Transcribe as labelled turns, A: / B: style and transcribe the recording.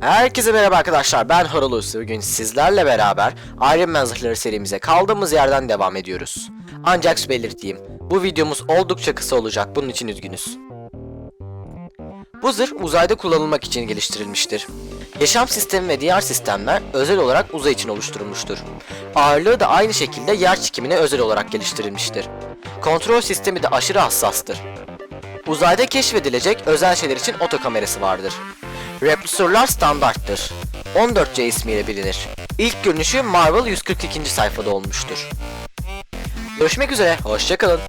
A: Herkese merhaba arkadaşlar ben Horulus. Bugün sizlerle beraber Iron Man zırhları serimize kaldığımız yerden devam ediyoruz. Ancak şu belirteyim bu videomuz oldukça kısa olacak bunun için üzgünüz. Bu zırh uzayda kullanılmak için geliştirilmiştir. Yaşam sistemi ve diğer sistemler özel olarak uzay için oluşturulmuştur. Ağırlığı da aynı şekilde yer çekimine özel olarak geliştirilmiştir. Kontrol sistemi de aşırı hassastır. Uzayda keşfedilecek özel şeyler için otokamerası vardır. Repulsorlar standarttır. 14C ismiyle bilinir. İlk görünüşü Marvel 142. sayfada olmuştur. Görüşmek üzere, hoşçakalın.